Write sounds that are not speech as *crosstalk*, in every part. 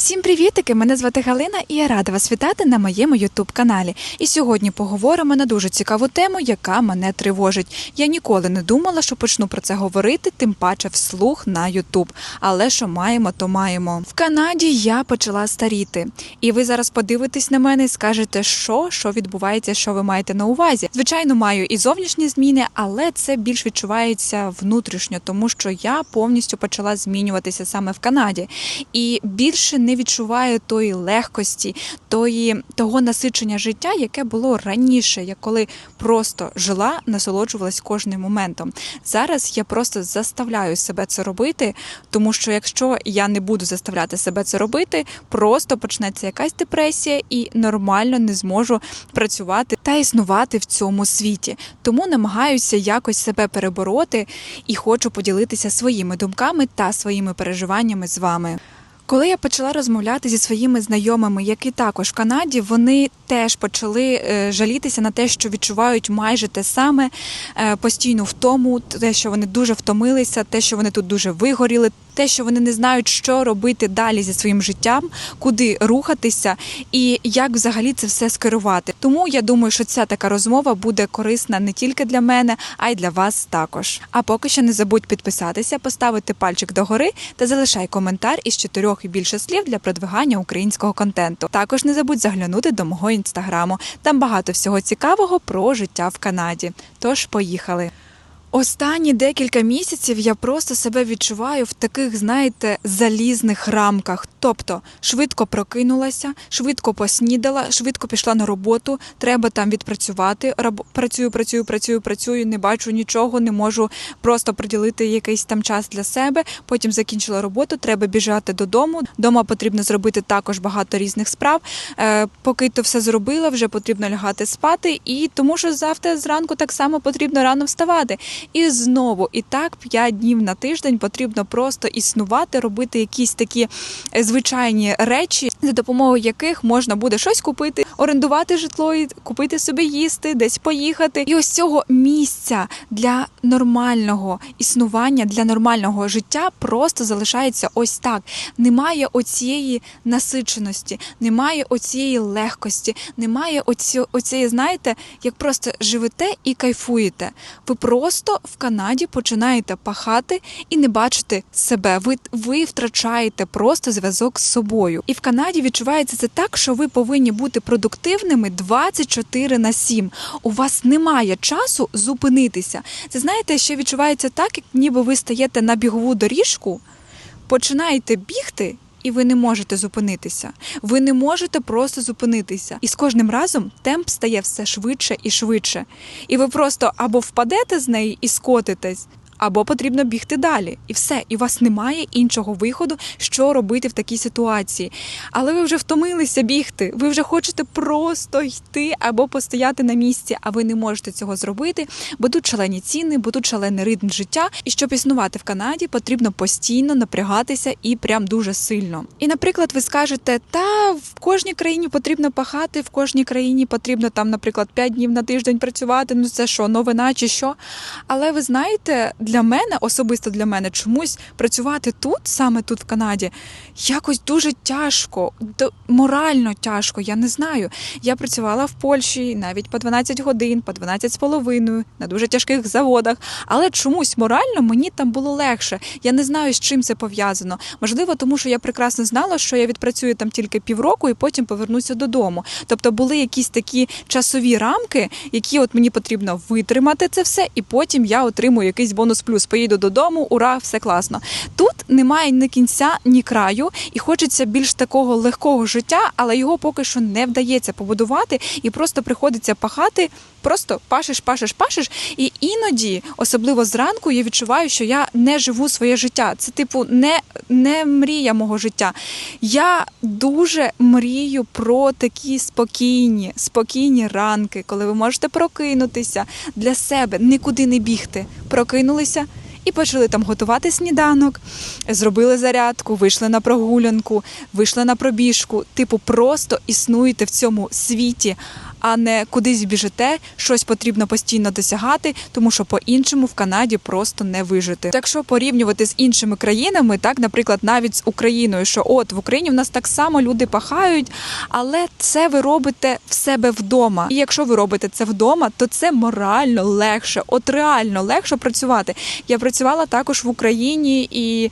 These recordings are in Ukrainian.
Всім привітики! Мене звати Галина і я рада вас вітати на моєму ютуб каналі. І сьогодні поговоримо на дуже цікаву тему, яка мене тривожить. Я ніколи не думала, що почну про це говорити, тим паче вслух на Ютуб. Але що маємо, то маємо. В Канаді я почала старіти, і ви зараз подивитесь на мене і скажете, що, що відбувається, що ви маєте на увазі. Звичайно, маю і зовнішні зміни, але це більш відчувається внутрішньо, тому що я повністю почала змінюватися саме в Канаді і більше не відчуваю тої легкості, тої того насичення життя, яке було раніше, я коли просто жила, насолоджувалась кожним моментом. Зараз я просто заставляю себе це робити, тому що якщо я не буду заставляти себе це робити, просто почнеться якась депресія і нормально не зможу працювати та існувати в цьому світі. Тому намагаюся якось себе перебороти і хочу поділитися своїми думками та своїми переживаннями з вами. Коли я почала розмовляти зі своїми знайомими, які також в Канаді, вони теж почали е, жалітися на те, що відчувають майже те саме е, постійну втому, те, що вони дуже втомилися, те, що вони тут дуже вигоріли, те, що вони не знають, що робити далі зі своїм життям, куди рухатися і як взагалі це все скерувати. Тому я думаю, що ця така розмова буде корисна не тільки для мене, а й для вас також. А поки що не забудь підписатися, поставити пальчик догори та залишай коментар із чотирьох і більше слів для продвигання українського контенту. Також не забудь заглянути до мого інстаграму. Там багато всього цікавого про життя в Канаді. Тож поїхали. Останні декілька місяців я просто себе відчуваю в таких, знаєте, залізних рамках. Тобто швидко прокинулася, швидко поснідала, швидко пішла на роботу. Треба там відпрацювати. Працюю, працюю, працюю, працюю, не бачу нічого, не можу просто приділити якийсь там час для себе. Потім закінчила роботу. Треба біжати додому. Дома потрібно зробити також багато різних справ. Е, поки то все зробила, вже потрібно лягати спати, і тому що завтра зранку так само потрібно рано вставати. І знову, і так п'ять днів на тиждень потрібно просто існувати, робити якісь такі е, звичайні речі, за допомогою яких можна буде щось купити, орендувати житло, і купити собі їсти, десь поїхати. І ось цього місця для нормального існування, для нормального життя просто залишається ось так. Немає оцієї насиченості, немає оцієї легкості, немає оці, оцієї, знаєте, як просто живете і кайфуєте. Ви просто в Канаді починаєте пахати і не бачите себе. Ви, ви втрачаєте просто зв'язок з собою. І в Канаді відчувається це так, що ви повинні бути продуктивними 24 на 7. У вас немає часу зупинитися. Це знаєте, ще відчувається так, як ніби ви стаєте на бігову доріжку, починаєте бігти. І ви не можете зупинитися. Ви не можете просто зупинитися. І з кожним разом темп стає все швидше і швидше. І ви просто або впадете з неї і скотитесь, або потрібно бігти далі. І все. І у вас немає іншого виходу, що робити в такій ситуації. Але ви вже втомилися бігти. Ви вже хочете просто йти або постояти на місці, а ви не можете цього зробити, бо тут шалені ціни, бо тут шалений ритм життя. І щоб існувати в Канаді, потрібно постійно напрягатися і прям дуже сильно. І, наприклад, ви скажете, та в кожній країні потрібно пахати, в кожній країні потрібно там, наприклад, 5 днів на тиждень працювати. Ну це що, новина чи що? Але ви знаєте, для мене, особисто для мене, чомусь працювати тут, саме тут в Канаді, якось дуже тяжко, морально тяжко. Я не знаю. Я працювала в Польщі навіть по 12 годин, по 12 з половиною, на дуже тяжких заводах. Але чомусь морально мені там було легше. Я не знаю, з чим це пов'язано. Можливо, тому що я прекрасно знала, що я відпрацюю там тільки півроку і потім повернуся додому. Тобто були якісь такі часові рамки, які от мені потрібно витримати це все, і потім я отримую якийсь бонус плюс. Поїду додому, ура, все класно. Тут немає ні кінця, ні краю, і хочеться більш такого легкого життя, але його поки що не вдається побудувати, і просто приходиться пахати. Просто пашеш, пашеш, пашеш. І іноді, особливо зранку, я відчуваю, що я не живу своє життя. Це, типу, не, не мрія мого життя. Я дуже мрію про такі спокійні, спокійні ранки, коли ви можете прокинутися для себе, нікуди не бігти. Прокинулися. І почали там готувати сніданок, зробили зарядку, вийшли на прогулянку, вийшли на пробіжку. Типу, просто існуєте в цьому світі, а не кудись біжите, щось потрібно постійно досягати, тому що по-іншому в Канаді просто не вижити. Якщо порівнювати з іншими країнами, так, наприклад, навіть з Україною, що от в Україні в нас так само люди пахають, але це ви робите в себе вдома. І якщо ви робите це вдома, то це морально легше, от реально легше працювати. Я працювала також в Україні, і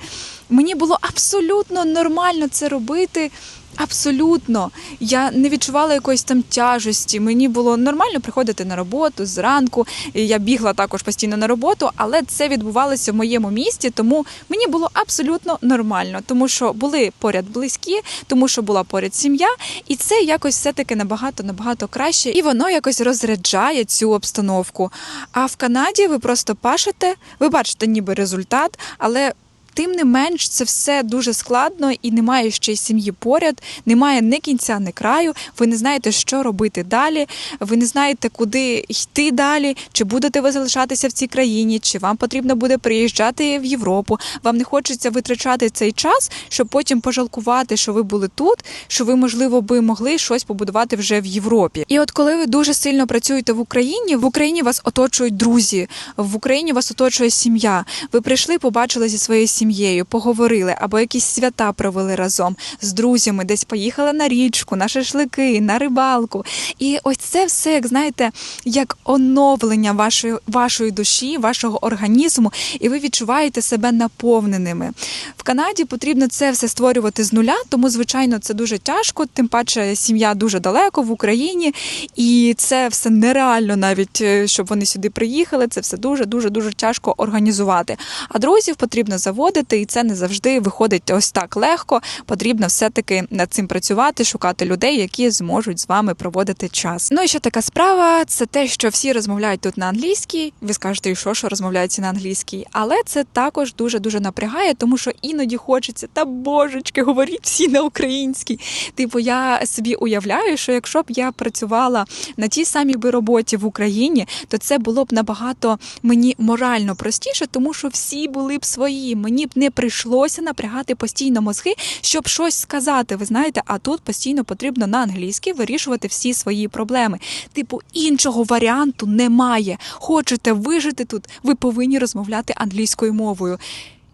мені було абсолютно нормально це робити. Абсолютно, я не відчувала якоїсь там тяжесті. Мені було нормально приходити на роботу зранку. Я бігла також постійно на роботу, але це відбувалося в моєму місті, тому мені було абсолютно нормально, тому що були поряд близькі, тому що була поряд сім'я, і це якось все-таки набагато набагато краще, і воно якось розряджає цю обстановку. А в Канаді ви просто пашете, ви бачите ніби результат, але Тим не менш, це все дуже складно і немає ще й сім'ї поряд, немає ні кінця, ні краю. Ви не знаєте, що робити далі. Ви не знаєте, куди йти далі, чи будете ви залишатися в цій країні, чи вам потрібно буде приїжджати в Європу. Вам не хочеться витрачати цей час, щоб потім пожалкувати, що ви були тут, що ви, можливо, би могли щось побудувати вже в Європі. І от коли ви дуже сильно працюєте в Україні, в Україні вас оточують друзі, в Україні вас оточує сім'я. Ви прийшли, побачили зі своєю сім'єю сім'єю, поговорили або якісь свята провели разом з друзями, десь поїхали на річку, на шашлики, на рибалку. І ось це все, як знаєте, як оновлення вашої вашої душі, вашого організму, і ви відчуваєте себе наповненими. В Канаді потрібно це все створювати з нуля, тому звичайно це дуже тяжко. Тим паче сім'я дуже далеко в Україні, і це все нереально, навіть е, щоб вони сюди приїхали. Це все дуже дуже дуже тяжко організувати. А друзів потрібно заводити, і це не завжди виходить ось так легко. Потрібно все-таки над цим працювати, шукати людей, які зможуть з вами проводити час. Ну і ще така справа це те, що всі розмовляють тут на англійській. Ви скажете, що, що розмовляються на англійській, але це також дуже дуже напрягає, тому що іноді хочеться та божечки, говоріть всі на українській. Типу, я собі уявляю, що якщо б я працювала на тій самій би роботі в Україні, то це було б набагато мені морально простіше, тому що всі були б свої. Мені б не прийшлося напрягати постійно мозги, щоб щось сказати. Ви знаєте, а тут постійно потрібно на англійській вирішувати всі свої проблеми. Типу, іншого варіанту немає. Хочете вижити тут, ви повинні розмовляти англійською мовою.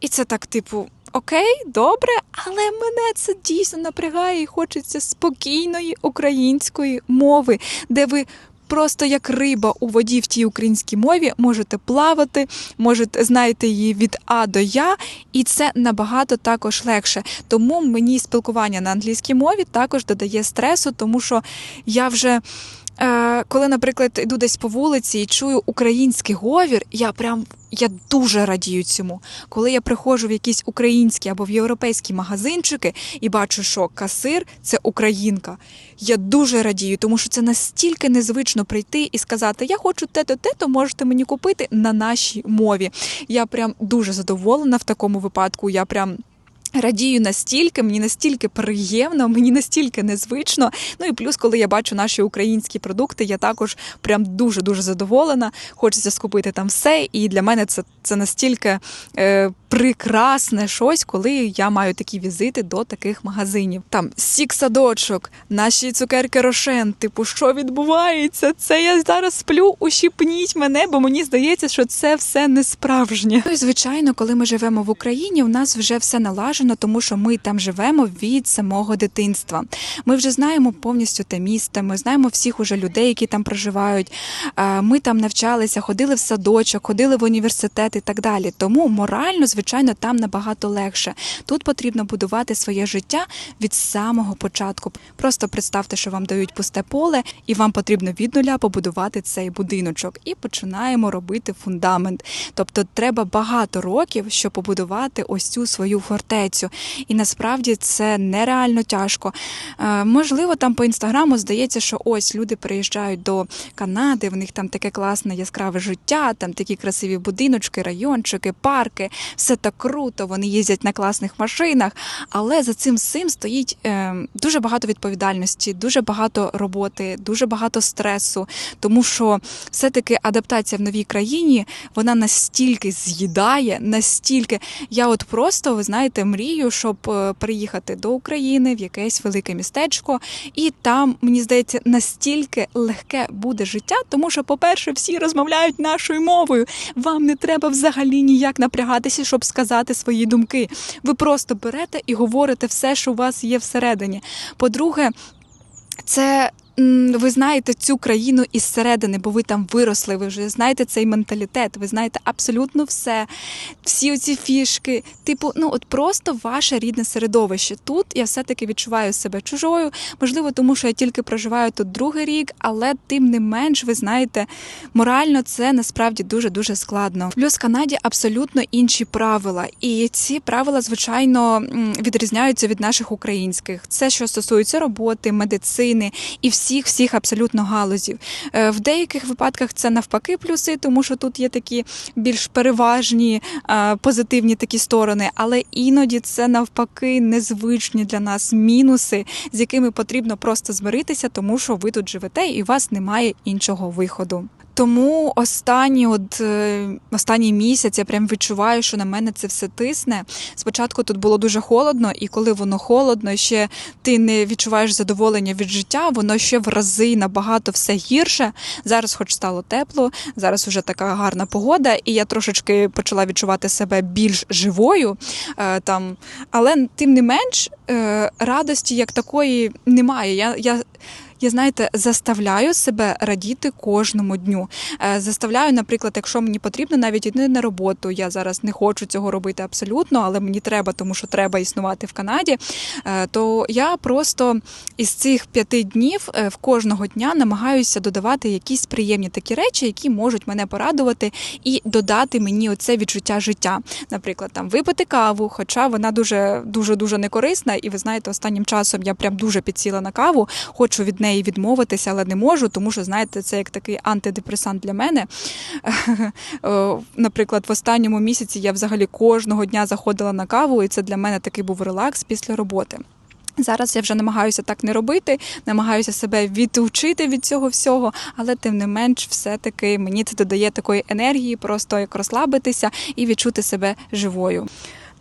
І це так, типу. Окей, добре, але мене це дійсно напрягає і хочеться спокійної української мови, де ви просто як риба у воді в тій українській мові можете плавати, можете знаєте її від А до Я, і це набагато також легше. Тому мені спілкування на англійській мові також додає стресу, тому що я вже. Е, коли, наприклад, йду десь по вулиці і чую український говір, я прям я дуже радію цьому. Коли я приходжу в якісь українські або в європейські магазинчики і бачу, що касир це українка. Я дуже радію, тому що це настільки незвично прийти і сказати: Я хочу те-то, те-то, можете мені купити на нашій мові. Я прям дуже задоволена в такому випадку. Я прям. Радію настільки, мені настільки приємно, мені настільки незвично. Ну і плюс, коли я бачу наші українські продукти, я також прям дуже дуже задоволена. Хочеться скупити там все. І для мене це це настільки е, прекрасне щось, коли я маю такі візити до таких магазинів. Там сік садочок, наші цукерки рошен. Типу, що відбувається? Це я зараз сплю, ущипніть мене, бо мені здається, що це все не справжнє. Ну і звичайно, коли ми живемо в Україні, у нас вже все налажено, тому що ми там живемо від самого дитинства. Ми вже знаємо повністю те місто, ми знаємо всіх уже людей, які там проживають. Ми там навчалися, ходили в садочок, ходили в університет і так далі. Тому морально, звичайно, там набагато легше. Тут потрібно будувати своє життя від самого початку. Просто представте, що вам дають пусте поле, і вам потрібно від нуля побудувати цей будиночок. І починаємо робити фундамент. Тобто, треба багато років, щоб побудувати ось цю свою фортецю. І насправді це нереально тяжко. Е, можливо, там по інстаграму здається, що ось люди приїжджають до Канади, в них там таке класне яскраве життя, там такі красиві будиночки, райончики, парки, все так круто, вони їздять на класних машинах. Але за цим всім стоїть е, дуже багато відповідальності, дуже багато роботи, дуже багато стресу, тому що все-таки адаптація в новій країні вона настільки з'їдає, настільки я от просто, ви знаєте, мрію мрію, щоб е, приїхати до України в якесь велике містечко, і там мені здається настільки легке буде життя, тому що, по-перше, всі розмовляють нашою мовою. Вам не треба взагалі ніяк напрягатися, щоб сказати свої думки. Ви просто берете і говорите все, що у вас є всередині. По-друге, це. Ви знаєте цю країну із середини, бо ви там виросли. Ви вже знаєте цей менталітет, ви знаєте абсолютно все, всі оці фішки. Типу, ну от просто ваше рідне середовище. Тут я все-таки відчуваю себе чужою. Можливо, тому що я тільки проживаю тут другий рік, але тим не менш, ви знаєте, морально це насправді дуже дуже складно. Плюс в Канаді абсолютно інші правила, і ці правила, звичайно, відрізняються від наших українських. Це що стосується роботи, медицини і всіх всіх абсолютно галузів. Е, В деяких випадках це навпаки плюси, тому що тут є такі більш переважні е, позитивні такі сторони, але іноді це навпаки незвичні для нас мінуси, з якими потрібно просто змиритися, тому що ви тут живете і у вас немає іншого виходу. Тому останні, от е, останній місяць я прям відчуваю, що на мене це все тисне. Спочатку тут було дуже холодно, і коли воно холодно, ще ти не відчуваєш задоволення від життя, воно ще в рази набагато все гірше. Зараз, хоч стало тепло, зараз вже така гарна погода, і я трошечки почала відчувати себе більш живою. Е, там, але тим не менш, е, радості як такої немає. Я, я я знаєте, заставляю себе радіти кожному дню. Е, Заставляю, наприклад, якщо мені потрібно навіть йти на роботу. Я зараз не хочу цього робити абсолютно, але мені треба, тому що треба існувати в Канаді. е, То я просто із цих п'яти днів е, в кожного дня намагаюся додавати якісь приємні такі речі, які можуть мене порадувати і додати мені оце відчуття життя. Наприклад, там випити каву, хоча вона дуже дуже дуже не і ви знаєте, останнім часом я прям дуже підсіла на каву, хочу від неї відмовитися, але не можу, тому що знаєте, це як такий антидепресант для мене. *laughs* Е, Наприклад, в останньому місяці я взагалі кожного дня заходила на каву, і це для мене такий був релакс після роботи. Зараз я вже намагаюся так не робити, намагаюся себе відучити від цього всього, але тим не менш, все-таки мені це додає такої енергії, просто як розслабитися і відчути себе живою.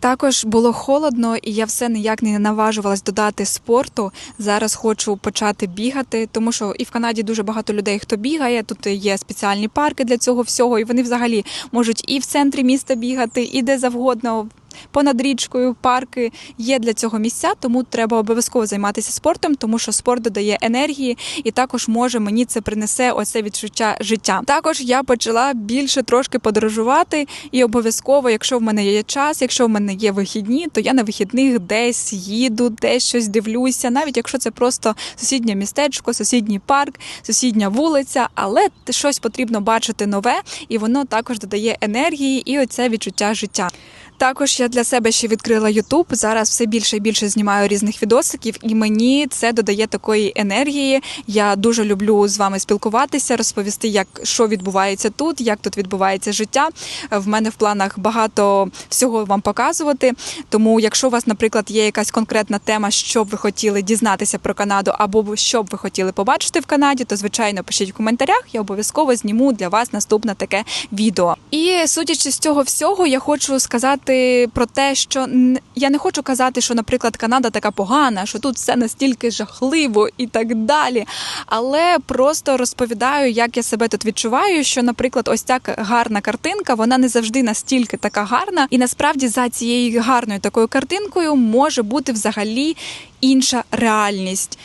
Також було холодно, і я все ніяк не наважувалась додати спорту. Зараз хочу почати бігати, тому що і в Канаді дуже багато людей, хто бігає. Тут є спеціальні парки для цього всього, і вони взагалі можуть і в центрі міста бігати, і де завгодно. Понад річкою парки є для цього місця, тому треба обов'язково займатися спортом, тому що спорт додає енергії, і також може мені це принесе оце відчуття життя. Також я почала більше трошки подорожувати, і обов'язково, якщо в мене є час, якщо в мене є вихідні, то я на вихідних десь їду, десь щось дивлюся, навіть якщо це просто сусіднє містечко, сусідній парк, сусідня вулиця, але щось потрібно бачити нове, і воно також додає енергії і оце відчуття життя. Також я для себе ще відкрила YouTube. Зараз все більше і більше знімаю різних відосиків, і мені це додає такої енергії. Я дуже люблю з вами спілкуватися, розповісти, як що відбувається тут, як тут відбувається життя. В мене в планах багато всього вам показувати. Тому, якщо у вас, наприклад, є якась конкретна тема, що б ви хотіли дізнатися про Канаду, або що б ви хотіли побачити в Канаді, то звичайно пишіть в коментарях. Я обов'язково зніму для вас наступне таке відео. І судячи з цього всього, я хочу сказати про те, що я не хочу казати, що, наприклад, Канада така погана, що тут все настільки жахливо і так далі. Але просто розповідаю, як я себе тут відчуваю. Що, наприклад, ось ця гарна картинка, вона не завжди настільки така гарна, і насправді за цією гарною такою картинкою може бути взагалі інша реальність.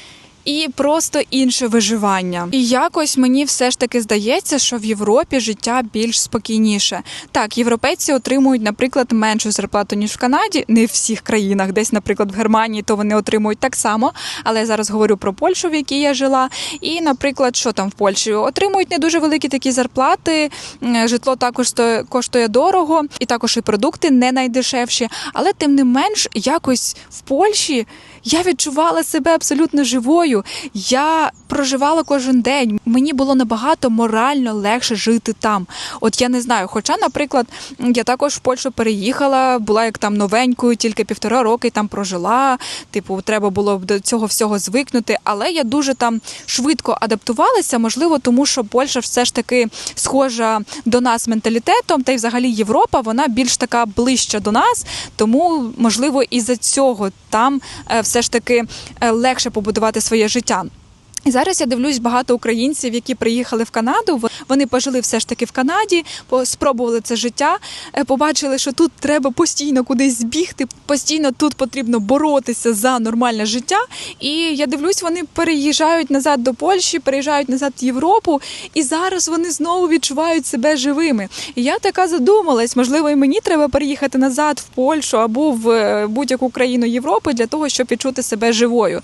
І просто інше виживання. І якось мені все ж таки здається, що в Європі життя більш спокійніше. Так, європейці отримують, наприклад, меншу зарплату ніж в Канаді, не в всіх країнах, десь, наприклад, в Германії, то вони отримують так само. Але я зараз говорю про Польщу, в якій я жила. І, наприклад, що там в Польщі отримують не дуже великі такі зарплати. Житло також коштує дорого, і також і продукти не найдешевші. Але тим не менш, якось в Польщі я відчувала себе абсолютно живою. Я проживала кожен день. Мені було набагато морально легше жити там. От я не знаю. Хоча, наприклад, я також в Польщу переїхала, була як там новенькою, тільки півтора роки там прожила. Типу, треба було до цього всього звикнути. Але я дуже там швидко адаптувалася, можливо, тому що Польща все ж таки схожа до нас менталітетом, та й взагалі Європа, вона більш така ближча до нас, тому можливо і за цього там е, все ж таки е, легше побудувати своє життя. І зараз я дивлюсь багато українців, які приїхали в Канаду. Вони пожили все ж таки в Канаді, спробували це життя, е, побачили, що тут треба постійно кудись збігти, постійно тут потрібно боротися за нормальне життя. І я дивлюсь, вони переїжджають назад до Польщі, переїжджають назад в Європу, і зараз вони знову відчувають себе живими. І я така задумалась, можливо, і мені треба переїхати назад в Польщу або в е, будь-яку країну Європи для того, щоб відчути себе живою.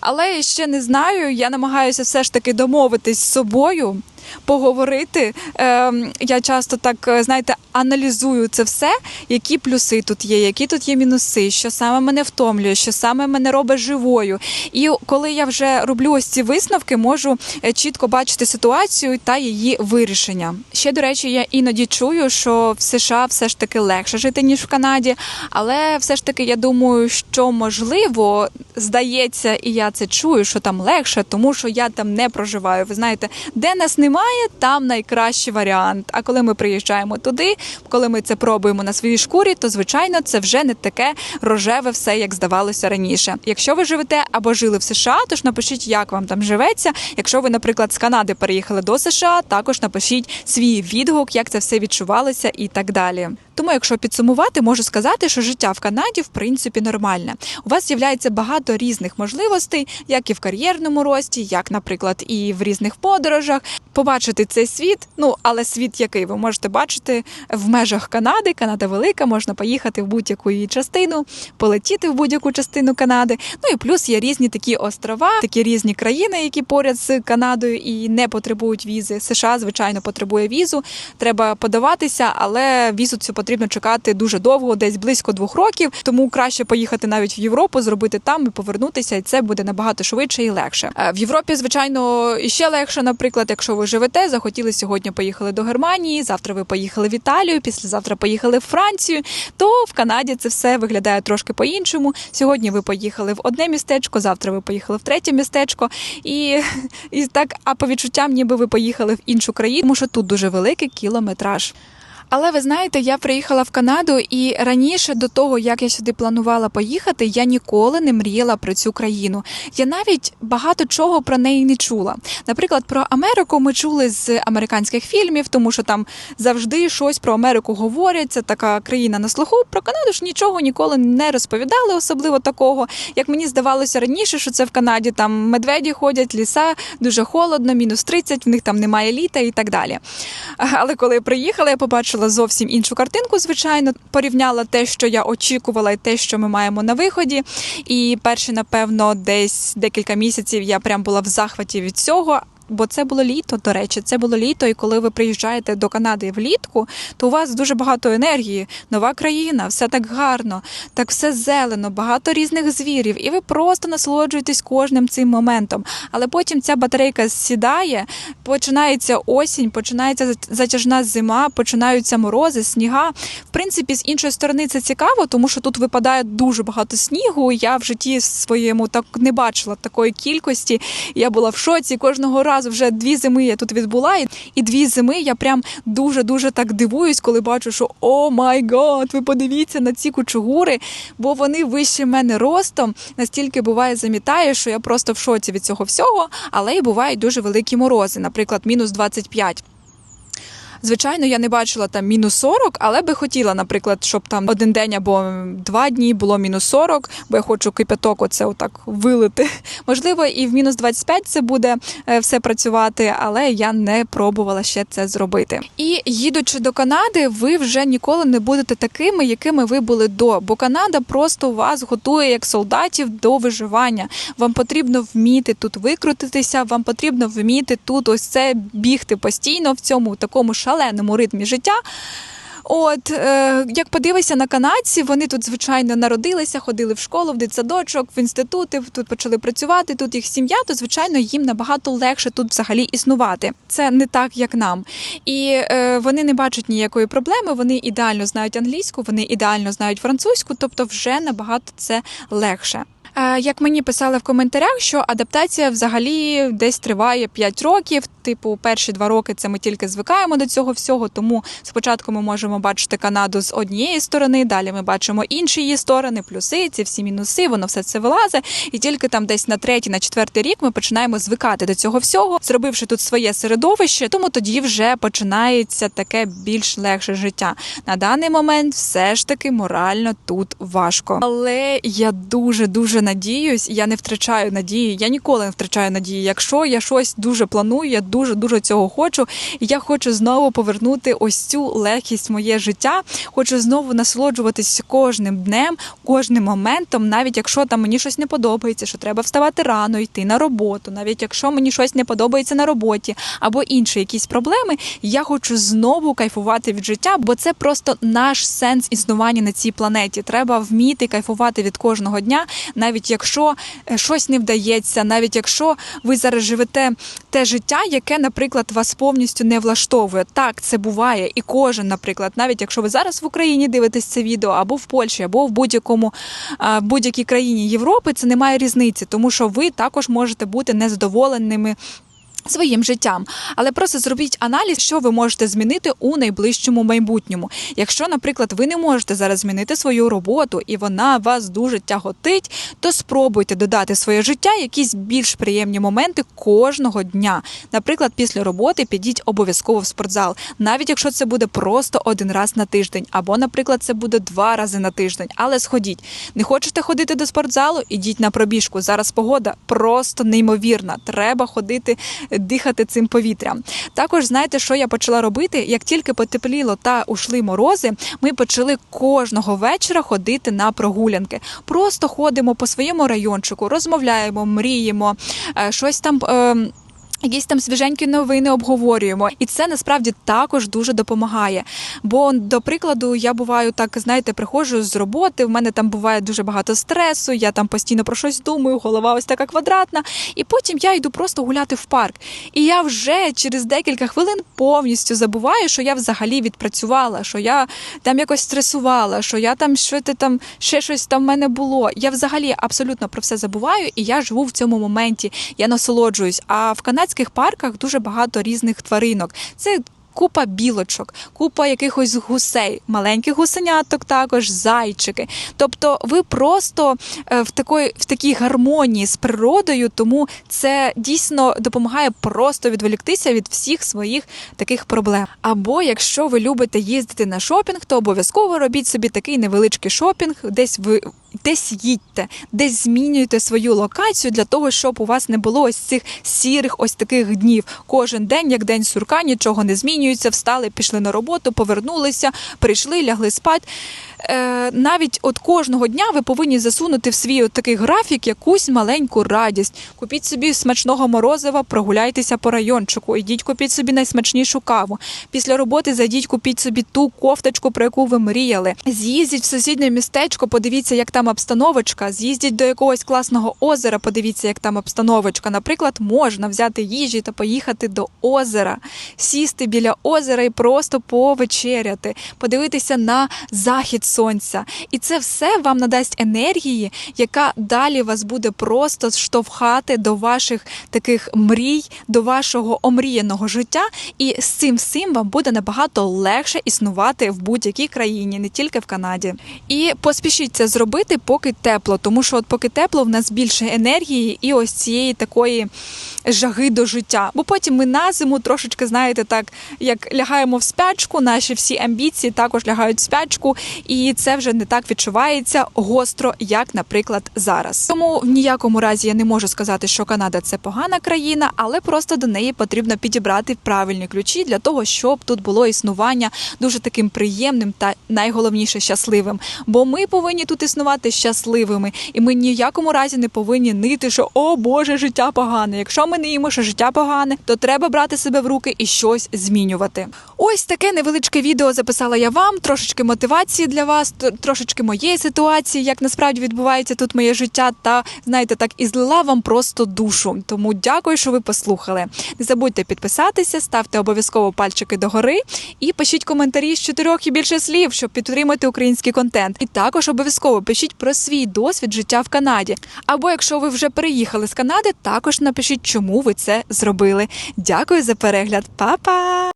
Але я ще не знаю. Я намагаюся все ж таки домовитись з собою. Поговорити. Ем, я часто так, е, знаєте, аналізую це все, які плюси тут є, які тут є мінуси, що саме мене втомлює, що саме мене робить живою. І коли я вже роблю ось ці висновки, можу е, чітко бачити ситуацію та її вирішення. Ще до речі, я іноді чую, що в США все ж таки легше жити ніж в Канаді, але все ж таки я думаю, що можливо здається, і я це чую, що там легше, тому що я там не проживаю. Ви знаєте, де нас немає, там найкращий варіант. А коли ми приїжджаємо туди, коли ми це пробуємо на своїй шкурі, то звичайно це вже не таке рожеве все, як здавалося раніше. Якщо ви живете або жили в США, то ж напишіть, як вам там живеться. Якщо ви, наприклад, з Канади переїхали до США, також напишіть свій відгук, як це все відчувалося і так далі. Тому, якщо підсумувати, можу сказати, що життя в Канаді в принципі нормальне. У вас з'являється багато різних можливостей, як і в кар'єрному рості, як, наприклад, і в різних подорожах. Побачити цей світ. Ну але світ, який ви можете бачити в межах Канади. Канада велика, можна поїхати в будь-яку її частину, полетіти в будь-яку частину Канади. Ну і плюс є різні такі острова, такі різні країни, які поряд з Канадою і не потребують візи. США, звичайно, потребує візу. Треба подаватися, але візу цю потрібно чекати дуже довго, десь близько двох років. Тому краще поїхати навіть в Європу, зробити там і повернутися, і це буде набагато швидше і легше. Е, В Європі, звичайно, іще легше, наприклад, якщо ви живете, захотіли сьогодні поїхали до Германії, завтра ви поїхали в Італію, післязавтра поїхали в Францію. То в Канаді це все виглядає трошки по-іншому. Сьогодні ви поїхали в одне містечко, завтра ви поїхали в третє містечко, і, і так, а по відчуттям, ніби ви поїхали в іншу країну, тому що тут дуже великий кілометраж. Але ви знаєте, я приїхала в Канаду, і раніше до того, як я сюди планувала поїхати, я ніколи не мріяла про цю країну. Я навіть багато чого про неї не чула. Наприклад, про Америку ми чули з американських фільмів, тому що там завжди щось про Америку говорять. Це така країна на слуху. Про Канаду ж нічого ніколи не розповідали, особливо такого. Як мені здавалося раніше, що це в Канаді там медведі ходять, ліса, дуже холодно, мінус 30, в них там немає літа і так далі. Але коли приїхала, я побачила зовсім іншу картинку, звичайно, порівняла те, що я очікувала, і те, що ми маємо на виході. І перші, напевно, десь декілька місяців я прям була в захваті від цього. Бо це було літо, до речі, це було літо, і коли ви приїжджаєте до Канади влітку, то у вас дуже багато енергії, нова країна, все так гарно, так все зелено, багато різних звірів, і ви просто насолоджуєтесь кожним цим моментом. Але потім ця батарейка сідає, починається осінь, починається затяжна зима, починаються морози, сніга. В принципі, з іншої сторони це цікаво, тому що тут випадає дуже багато снігу. Я в житті своєму так не бачила такої кількості. Я була в шоці кожного разу. Вже дві зими я тут відбула, і- і дві зими я прям дуже дуже так дивуюсь, коли бачу, що о май гад, ви подивіться на ці кучугури, бо вони вище мене ростом. Настільки буває замітає, що я просто в шоці від цього всього, але й бувають дуже великі морози, наприклад, мінус 25. Звичайно, я не бачила там мінус 40, але би хотіла, наприклад, щоб там один день або два дні було мінус 40, бо я хочу кипяток оце отак вилити. *laughs* Можливо, і в мінус 25 це буде е, все працювати, але я не пробувала ще це зробити. І їдучи до Канади, ви вже ніколи не будете такими, якими ви були до. Бо Канада просто вас готує як солдатів до виживання. Вам потрібно вміти тут викрутитися, вам потрібно вміти тут ось це бігти постійно в цьому такому шаленому ритмі життя. От е, як подивишся на канадців, вони тут звичайно народилися, ходили в школу, в дитсадочок, в інститути, тут почали працювати. Тут їх сім'я, то звичайно їм набагато легше тут взагалі існувати. Це не так, як нам. І е, вони не бачать ніякої проблеми. Вони ідеально знають англійську, вони ідеально знають французьку, тобто вже набагато це легше. Е, Як мені писали в коментарях, що адаптація взагалі десь триває 5 років. Типу, перші два роки це ми тільки звикаємо до цього всього. Тому спочатку ми можемо бачити Канаду з однієї сторони, далі ми бачимо інші її сторони, плюси, ці всі мінуси, воно все це вилазить. І тільки там десь на третій, на четвертий рік ми починаємо звикати до цього всього, зробивши тут своє середовище, тому тоді вже починається таке більш легше життя. На даний момент все ж таки морально тут важко. Але я дуже дуже надіюсь, я не втрачаю надії. Я ніколи не втрачаю надії. Якщо я щось дуже планую, я дуже дуже цього хочу. І я хочу знову повернути ось цю легкість в моє життя. Хочу знову насолоджуватись кожним днем, кожним моментом, навіть якщо там мені щось не подобається, що треба вставати рано, йти на роботу, навіть якщо мені щось не подобається на роботі або інші якісь проблеми, я хочу знову кайфувати від життя, бо це просто наш сенс існування на цій планеті. Треба вміти кайфувати від кожного дня, навіть якщо е, щось не вдається, навіть якщо ви зараз живете те життя, яке, наприклад, вас повністю не влаштовує. Так, це буває, і кожен, наприклад, навіть якщо ви зараз в Україні дивитесь це відео, або в Польщі, або в будь-якому будь-якій країні Європи, це не має різниці, тому що ви також можете бути незадоволеними. Своїм життям, але просто зробіть аналіз, що ви можете змінити у найближчому майбутньому. Якщо, наприклад, ви не можете зараз змінити свою роботу і вона вас дуже тяготить, то спробуйте додати в своє життя якісь більш приємні моменти кожного дня. Наприклад, після роботи підіть обов'язково в спортзал, навіть якщо це буде просто один раз на тиждень, або, наприклад, це буде два рази на тиждень. Але сходіть. Не хочете ходити до спортзалу? Ідіть на пробіжку. Зараз погода просто неймовірна. Треба ходити дихати цим повітрям. Також знаєте, що я почала робити? Як тільки потепліло та ушли морози, ми почали кожного вечора ходити на прогулянки. Просто ходимо по своєму райончику, розмовляємо, мріємо, е, щось там. Якісь там свіженькі новини обговорюємо, і це насправді також дуже допомагає. Бо, до прикладу, я буваю так, знаєте, приходжу з роботи. В мене там буває дуже багато стресу. Я там постійно про щось думаю, голова ось така квадратна. І потім я йду просто гуляти в парк. І я вже через декілька хвилин повністю забуваю, що я взагалі відпрацювала, що я там якось стресувала, що я там що ти там ще щось там в мене було. Я взагалі абсолютно про все забуваю, і я живу в цьому моменті. Я насолоджуюсь. А в канадських парках дуже багато різних тваринок. Це Купа білочок, купа якихось гусей, маленьких гусеняток, також зайчики. Тобто, ви просто е, в такої в такій гармонії з природою, тому це дійсно допомагає просто відволіктися від всіх своїх таких проблем. Або якщо ви любите їздити на шопінг, то обов'язково робіть собі такий невеличкий шопінг, десь ви. Десь їдьте, десь змінюйте свою локацію для того, щоб у вас не було ось цих сірих, ось таких днів. Кожен день, як день сурка, нічого не змінюється. Встали, пішли на роботу, повернулися, прийшли, лягли спати. Е, навіть от кожного дня ви повинні засунути в свій от такий графік якусь маленьку радість. Купіть собі смачного морозива, прогуляйтеся по райончику, ідіть купіть собі найсмачнішу каву. Після роботи зайдіть, купіть собі ту кофточку, про яку ви мріяли. З'їздіть в сусіднє містечко, подивіться, як там обстановочка. З'їздіть до якогось класного озера, подивіться, як там обстановочка. Наприклад, можна взяти їжі та поїхати до озера, сісти біля озера і просто повечеряти, подивитися на захід сонця. І це все вам надасть енергії, яка далі вас буде просто штовхати до ваших таких мрій, до вашого омріяного життя. І з цим всім вам буде набагато легше існувати в будь-якій країні, не тільки в Канаді. І поспішіть це зробити, поки тепло, тому що от поки тепло, в нас більше енергії і ось цієї такої жаги до життя. Бо потім ми на зиму трошечки, знаєте, так як лягаємо в спячку, наші всі амбіції також лягають в спячку, і це вже не так відчувається гостро, як, наприклад, зараз. Тому в ніякому разі я не можу сказати, що Канада це погана країна, але просто до неї потрібно підібрати правильні ключі для того, щоб тут було існування дуже таким приємним та найголовніше щасливим. Бо ми повинні тут існувати щасливими, і ми ніякому разі не повинні нити, що о Боже, життя погане. Якщо ми не їмо, що життя погане, то треба брати себе в руки і щось змінювати. Ось таке невеличке відео записала я вам. Трошечки мотивації для вас, трошечки моєї ситуації, як насправді відбувається тут моє життя. Та знаєте, так і злила вам просто душу. Тому дякую, що ви послухали. Не забудьте підписатися, ставте обов'язково пальчики догори і пишіть коментарі з чотирьох і більше слів, щоб підтримати український контент. І також обов'язково пишіть про свій досвід життя в Канаді. Або якщо ви вже переїхали з Канади, також напишіть, чому ви це зробили. Дякую за перегляд, Па-па!